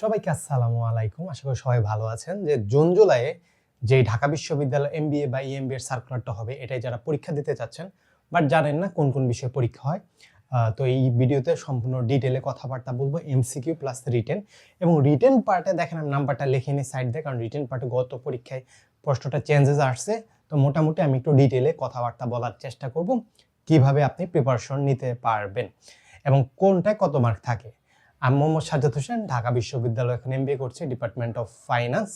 সবাইকে আসসালামু আলাইকুম। আশা করি সবাই ভালো আছেন। যে জুন জুলাইয়ে যে ঢাকা বিশ্ববিদ্যালয় এমবিএ বা ইএমবি এর সার্কুলারটা হবে, এটাই যারা পরীক্ষা দিতে চাচ্ছেন বাট জানেন না কোন কোন বিষয়ে পরীক্ষা হয় তো এই ভিডিওতে সম্পূর্ণ ডিটেলে কথাবার্তা বলব এমসিকিউ প্লাস রিটেন এবং রিটেন পার্টে দেখেন আমি নাম্বারটা লিখে নিই সাইড দিয়ে, কারণ রিটেন পার্টে গত পরীক্ষায় প্রশ্নটা চেঞ্জেস আসছে, তো মোটামুটি আমি একটু ডিটেলে কথাবার্তা বলার চেষ্টা করব, কীভাবে আপনি প্রিপারেশন নিতে পারবেন, এবং কোনটায় কত মার্ক থাকে। আমি মোহাম্মদ সাজ্জাদ হোসেন ঢাকা বিশ্ববিদ্যালয় এখন এমবিএ করছি ডিপার্টমেন্ট অফ ফাইন্যান্স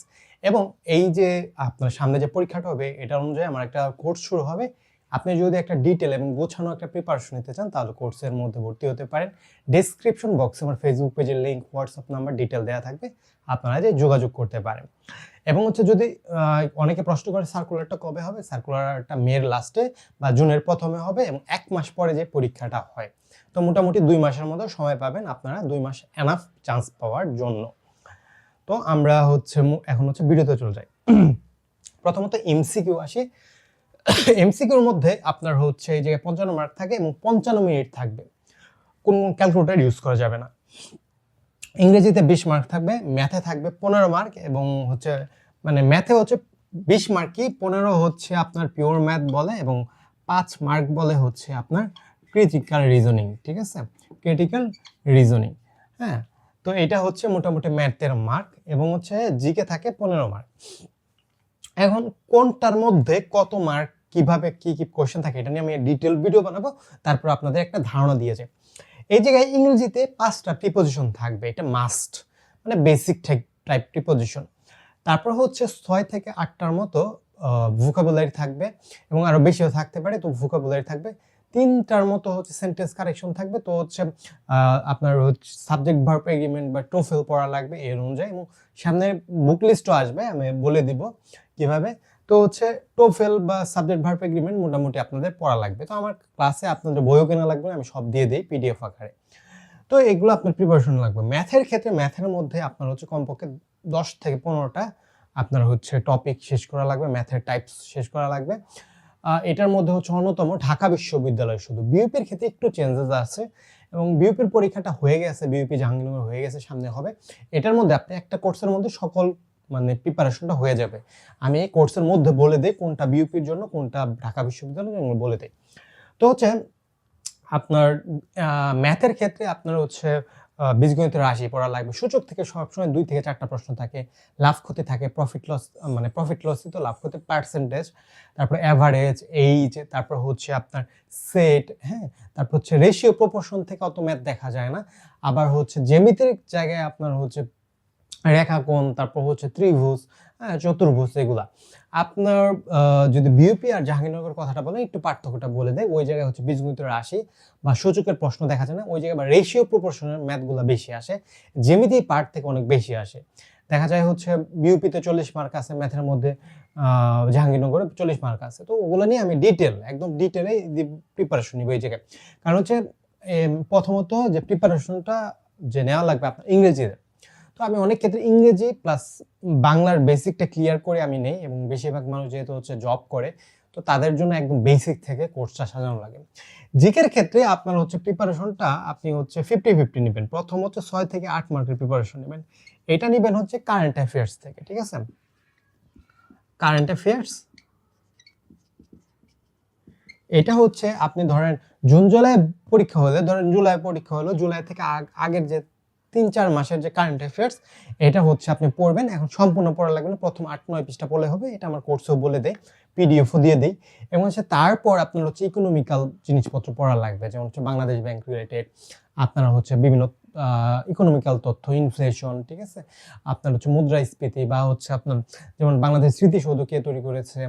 এবং এই যে আপনার সামনে যে পরীক্ষাটা হবে, এটা অনুযায়ী আমার একটা কোর্স শুরু হবে। আপনি যদি একটা ডিটেল এবং গোছানো একটা প্রিপারেশন নিতে চান, তাহলে কোর্সের মধ্যে ভর্তি হতে পারেন। ডেসক্রিপশন বক্সে আমার ফেসবুক পেজের লিঙ্ক হোয়াটসঅ্যাপ নাম্বার ডিটেল দেওয়া থাকবে। আপনারা যে যোগাযোগ করতে পারেন। এবং হচ্ছে যদি অনেকে প্রশ্ন করে সার্কুলারটা কবে হবে? সার্কুলারটা মের লাস্টে বা জুনের প্রথমে হবে এবং এক মাস পরে যে পরীক্ষাটা হয়। তো মোটামুটি দুই মাসের মতো সময় পাবেন আপনারা, দুই মাস এনাফ চান্স পাওয়ার জন্য। তো আমরা হচ্ছে এখন হচ্ছে ভিডিওতে চলে যাই। প্রথমত এমসিকিউ আসি। এমসিকিউর মধ্যে আপনার হচ্ছে এই জায়গায় পঞ্চান্ন মার্ক থাকে এবং পঞ্চান্ন মিনিট থাকবে। কোন কোন ক্যালকুলেটার ইউজ করা যাবে না। ইংরেজিতে বিশ মার্ক থাকবে ম্যাথে থাকবে পনেরো মার্ক এবং হচ্ছে মানে ম্যাথে হচ্ছে বিশ মার্কই পনেরো হচ্ছে আপনার পিওর ম্যাথ বলে এবং পাঁচ মার্ক বলে হচ্ছে আপনার ক্রিটিক্যাল রিজনিং ঠিক আছে? ক্রিটিক্যাল রিজনিং হ্যাঁ? তো এটা হচ্ছে মোটামুটি ম্যাথের মার্ক এবং হচ্ছে জিকে থাকে পনেরো মার্ক এখন কোনটার মধ্যে কত মার্ক কীভাবে কি কি কোশ্চেন থাকে এটা নিয়ে আমি ডিটেল ভিডিও বানাবো, তারপর আপনাদের একটা ধারণা দিয়ে দিয়েছে এই জায়গায় ইংরেজিতে পাঁচটা প্রিপোজিশন থাকবে, এটা মাস্ট মানে বেসিক টাইপ প্রিপোজিশন তারপর হচ্ছে ছয় থেকে আটটার মতো ভোকাবুলারি থাকবে এবং আরও বেশিও থাকতে পারে, তো ভোকাবুলারি থাকবে তিনটার মতো হচ্ছে সেন্টেন্স কারেকশন থাকবে। তো হচ্ছে আপনার হচ্ছে সাবজেক্ট ভার্ব এগ্রিমেন্ট বা টোফেল পড়া লাগবে এর অনুযায়ী এবং সামনে বুক লিস্টও আসবে, আমি বলে দিব কীভাবে। তো হচ্ছে টোফেল বা সাবজেক্ট ভার্ব এগ্রিমেন্ট মোটামুটি আপনাদের পড়া লাগবে। তো আমার ক্লাসে আপনাদের বইও কেনা লাগবে, আমি সব দিয়ে দিই পিডিএফ আকারে। তো এগুলো আপনার প্রিপারেশন লাগবে। ম্যাথের ক্ষেত্রে ম্যাথের মধ্যে আপনার হচ্ছে কমপক্ষে দশ থেকে পনেরোটা আপনার হচ্ছে টপিক শেষ করা লাগবে ম্যাথের টাইপস শেষ করা লাগবে। এটার মধ্যে হচ্ছে অন্যতম ঢাকা বিশ্ববিদ্যালয় শুধু। বিউপির ক্ষেত্রে একটু চেঞ্জেস আছে এবং বিউপির পরীক্ষাটা হয়ে গেছে বিউপি জাহাঙ্গীরনগর হয়ে গেছে, সামনে হবে। এটার মধ্যে আপনি একটা কোর্সের মধ্যে সকল মানে প্রিপারেশনটা হয়ে যাবে। আমি এই কোর্সের মধ্যে বলে দিই কোনটা বিউপির জন্য, কোনটা ঢাকা বিশ্ববিদ্যালয়ের জন্য বলে দিই। তো হচ্ছে আপনার ম্যাথের ক্ষেত্রে আপনার হচ্ছে আহ, বীজগণিতের রাশি পড়া লাগবে। সূচক থেকে সবসময় দুই থেকে চারটা প্রশ্ন থাকে। লাভ ক্ষতি থাকে প্রফিট লস মানে প্রফিট লসই তো লাভ ক্ষতি পার্সেন্টেজ তারপর অ্যাভারেজ এইচ তারপর হচ্ছে আপনার সেট হ্যাঁ? তারপর হচ্ছে রেশিও প্রপোর্শন থেকে অত ম্যাথ দেখা যায় না। আবার হচ্ছে জ্যামিতির জায়গায় আপনার হচ্ছে রেখাকোণ, তারপর হচ্ছে ত্রিভুজ হ্যাঁ চতুর্ভুজ এগুলা। আপনার যদি বিউপি আর জাহাঙ্গীরনগর কথাটা বলেন, একটু পার্থক্যটা বলে দেয় ওই জায়গায় হচ্ছে বীজগণিতের রাশি বা সূচকের প্রশ্ন দেখা যায় না, ওই জায়গায় বা রেশিও প্রপোর্শনের ম্যাথগুলো বেশি আসে, জ্যামিতি পার্ট থেকে অনেক বেশি আসে। দেখা যায় হচ্ছে বিউপিতে চল্লিশ মার্ক আছে ম্যাথের মধ্যে জাহাঙ্গীরনগরে চল্লিশ মার্ক আছে। তো ওগুলো নিয়ে আমি ডিটেল একদম ডিটেলে প্রিপারেশন নিব এই জায়গায়। কারণ হচ্ছে প্রথমত যে প্রিপারেশনটা যে নেওয়া লাগবে আপনার ইংরেজিতে আমি অনেক ক্ষেত্রে ইংরেজি প্লাস বাংলার বেসিকটা ক্লিয়ার করে আমি নেই এবং বেশিরভাগ মানুষ যেহেতু হচ্ছে জব করে, তো তাদের জন্য একদম বেসিক থেকে কোর্সটা সাজানো লাগে। জিকের ক্ষেত্রে আপনার হচ্ছে প্রিপারেশনটা আপনি হচ্ছে ফিফটি ফিফটি নেবেন। প্রথম হচ্ছে ছয় থেকে আট মার্কের প্রিপারেশন নেবেন। এটা নেবেন হচ্ছে কারেন্ট অ্যাফেয়ার্স থেকে, ঠিক আছে? কারেন্ট অ্যাফেয়ার্স এটা হচ্ছে আপনি ধরেন জুন, জুলাই পরীক্ষা হলে, ধরেন জুলাই পরীক্ষা হলো, জুলাই থেকে আগ- আগের যে তিন চার মাসের যে কারেন্ট অ্যাফেয়ার্স এটা হচ্ছে আপনি পড়বেন। এখন সম্পূর্ণ পড়া লাগবে না, প্রথম আট নয় পৃষ্ঠা পড়লে হবে, এটা আমার কোর্সেও বলে দেয় পিডিএফও দিয়ে দেয় এবং হচ্ছে তারপর আপনার হচ্ছে ইকোনমিক্যাল জিনিসপত্র পড়া লাগবে, যেমন হচ্ছে বাংলাদেশ ব্যাংক রিলেটেড আপনারা হচ্ছে বিভিন্ন ইকোনমিক্যাল তথ্য ইনফ্লেশন ঠিক আছে? আপনার হচ্ছে মুদ্রাস্ফীতি বা হচ্ছে আপনার যেমন বাংলাদেশ স্মৃতিসৌধ কে তৈরি করেছে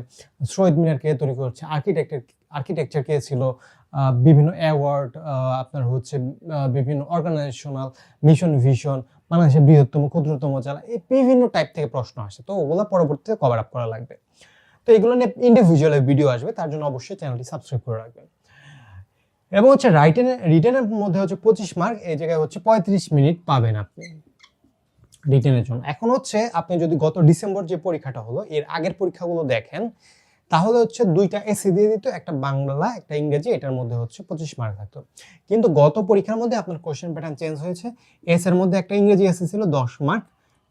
শহীদ মিনার কে তৈরি করেছে আর্কিটেক্টের আর্কিটেকচার কে ছিল বিভিন্ন অ্যাওয়ার্ড আপনার হচ্ছে বিভিন্ন অর্গানাইজেশনাল মিশন ভিশন বাংলাদেশের বৃহত্তম, ক্ষুদ্রতম জেলা এই বিভিন্ন টাইপ থেকে প্রশ্ন আসে। তো ওগুলো পরবর্তীতে কভার আপ করা লাগবে। তো এগুলো নিয়ে ইন্ডিভিজুয়াল ভিডিও আসবে, তার জন্য অবশ্যই চ্যানেলটি সাবস্ক্রাইব করে রাখবেন। এবং হচ্ছে রাইটেনের রিটেনের মধ্যে হচ্ছে পঁচিশ মার্ক এই জায়গায় হচ্ছে পঁয়ত্রিশ মিনিট পাবেন আপনি। রিটেনের জন্য। এখন হচ্ছে আপনি যদি গত ডিসেম্বর যে পরীক্ষাটা হলো, এর আগের পরীক্ষাগুলো দেখেন, তাহলে হচ্ছে দুইটা এসি দিয়ে দিত, একটা বাংলা, একটা ইংরেজি, এটার মধ্যে হচ্ছে পঁচিশ মার্ক থাকতো। কিন্তু গত পরীক্ষার মধ্যে আপনার কোয়েশ্চেন প্যাটার্ন চেঞ্জ হয়েছে। এস এর মধ্যে একটা ইংরেজি এসি ছিল দশ মার্ক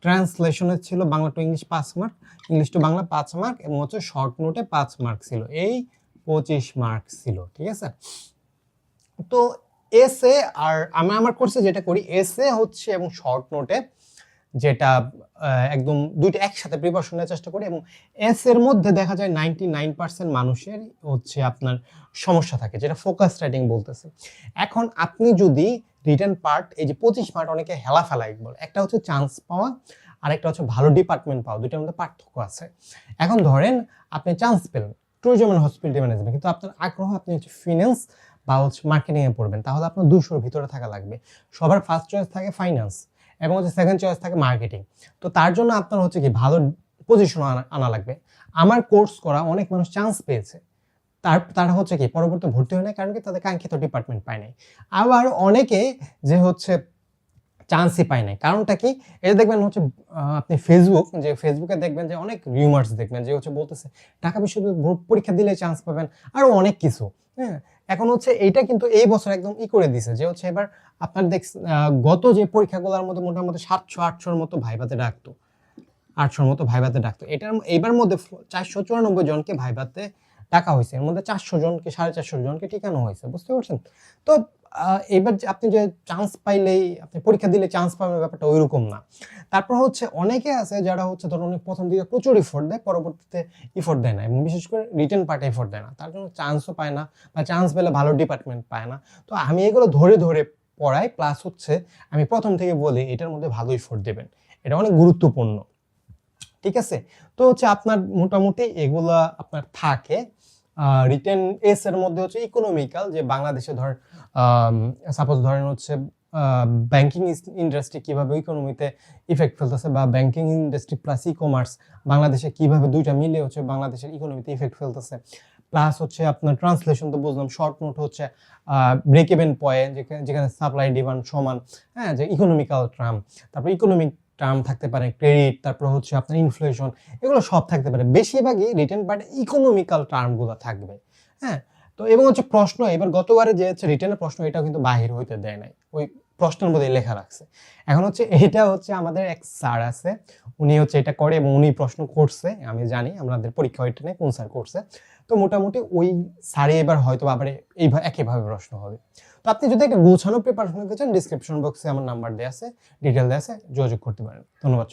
ট্রান্সলেশনের ছিল বাংলা টু ইংলিশ পাঁচ মার্ক ইংলিশ টু বাংলা পাঁচ মার্ক এবং হচ্ছে শর্ট নোটে পাঁচ মার্ক ছিল। এই পঁচিশ মার্ক ছিল, ঠিক আছে? তো এস এ আর আমি আমার কোর্সে যেটা করি এস এ হচ্ছে এবং শর্ট নোটে যেটা একদম দুইটা একসাথে প্রিপারেশনের চেষ্টা করি এবং এস এর মধ্যে দেখা যায় নাইনটি নাইন পার্সেন্ট মানুষের হচ্ছে আপনার সমস্যা থাকে, যেটা ফোকাস রাইটিং বলতেছে। এখন আপনি যদি রিটার্ন পার্ট এই যে পঁচিশ পার্ট অনেকে হেলা ফেলাই বলে একটা হচ্ছে চান্স পাওয়া আর একটা হচ্ছে ভালো ডিপার্টমেন্ট পাওয়া, দুইটার মধ্যে পার্থক্য আছে। এখন ধরেন আপনি চান্স পেলেন ট্যুরিজম অ্যান্ড হসপিটালিটি ম্যানেজমেন্ট কিন্তু আপনার আগ্রহ আপনি হচ্ছে ফিনান্স বা হচ্ছে মার্কেটিংয়ে পড়বেন, তাহলে আপনার দুশোর ভিতরে থাকা লাগবে। সবার ফার্স্ট চয়েস থাকে ফাইন্যান্স এবং হচ্ছে সেকেন্ড চয়েস থাকে মার্কেটিং তো তার জন্য আপনার হচ্ছে কি, ভালো পজিশন আনা লাগবে। আমার কোর্স করা অনেক মানুষ চান্স পেয়েছে। তার, তারা হচ্ছে কি, পরবর্তী ভর্তি হয় না কারণ কি, তাদের কাঙ্ক্ষিত ডিপার্টমেন্ট পায় নাই। আবার অনেকে যে হচ্ছে চান্সই পায় নাই, কারণটা কি? এটা দেখবেন হচ্ছে আপনি ফেসবুক যে ফেসবুকে দেখবেন যে অনেক রিউমার্স দেখবেন, যে হচ্ছে বলতেছে ঢাকা বিশ্ববিদ্যালয় পরীক্ষা দিলে চান্স পাবেন আরও অনেক কিছু হ্যাঁ? এখন হচ্ছে এইটা কিন্তু এই বছর একদম ই করে দিছে যে হচ্ছে এবার আপনার দেখ গত যে পরীক্ষাগুলোর মধ্যে মোটামুটি সাতশো, আটশোর মতো ভাইভাতে ডাকতো। আটশোর মতো ভাইভাতে ডাকতো। এটার এইবার মধ্যে চারশো চুরানব্বই জনকে ভাইভাতে ডাকা হয়েছে। এর মধ্যে চারশো জনকে, সাড়ে চারশো জনকে ঠিকানো হয়েছে। বুঝতে পারছেন? তো এবার আপনি যে চান্স পাইলেই, আপনি পরীক্ষা দিলে চান্স পাবেন, ব্যাপারটা ওইরকম না। তারপর হচ্ছে অনেকে আছে যারা হচ্ছে ধরুন অনেক প্রথম দিকে প্রচুর ইফোর্ট দেয়, পরবর্তীতে ইফোর্ট দেয় না। এবং বিশেষ করে রিটার্ন পার্টে ইফোর্ট দেয় না। তার জন্য চান্সও পায় না বা চান্স পেলে ভালো ডিপার্টমেন্ট পায় না। তো আমি এগুলো ধরে ধরে পড়াই প্লাস হচ্ছে আমি প্রথম থেকে বলি, এটার মধ্যে ভালো ইফোর্ট দেবেন। এটা অনেক গুরুত্বপূর্ণ। ঠিক আছে? তো হচ্ছে আপনার মোটামুটি এগুলা আপনার থাকে। রিটেন এস এর মধ্যে হচ্ছে ইকোনমিক্যাল যে বাংলাদেশে ধর সাপোজ ধরেন হচ্ছে ব্যাংকিং ইন্ডাস্ট্রি কীভাবে ইকোনমিতে ইফেক্ট ফেলতেছে বা banking industry plus e commerce বাংলাদেশে কীভাবে দুইটা মিলে হচ্ছে বাংলাদেশের ইকোনমিতে ইফেক্ট ফেলতেছে। প্লাস হচ্ছে আপনার ট্রান্সলেশন তো বুঝলাম শর্ট নোট হচ্ছে ব্রেক ইভেন পয়েন্ট যেখানে সাপ্লাই ডিমান্ড সমান হ্যাঁ যে ইকোনমিক্যাল টার্ম তারপর ইকোনমিক টার্ম থাকতে পারে ক্রেডিট তারপর হচ্ছে আপনার ইনফ্লেশন এগুলো সব থাকতে পারে। বেশিরভাগই রিটার্ন পার্টে ইকোনমিক্যাল টার্মগুলো থাকবে। হ্যাঁ? তো এবং হচ্ছে প্রশ্ন, এবার গতবারে যে হচ্ছে রিটার্নের প্রশ্ন, এটাও কিন্তু বাহির হইতে দেয় নাই। ওই প্রশ্নের মধ্যে লেখা রাখছে। এখন হচ্ছে এটা হচ্ছে আমাদের এক স্যার আছে, উনি হচ্ছে এটা করে এবং উনি প্রশ্ন করছে, আমি জানি, আমাদের পরীক্ষা ওইটা নেই কোন স্যার করছে। তো মোটামুটি ওই স্যারে এবার হয়তো আবার এইভাবে একইভাবে প্রশ্ন হবে। তো আপনি যদি একটা গোছানো পেপার শুনতে চান ডিসক্রিপশন বক্সে আমার নাম্বার দেওয়া আছে ডিটেল দেওয়া আছে, যোগাযোগ করতে পারেন। ধন্যবাদ।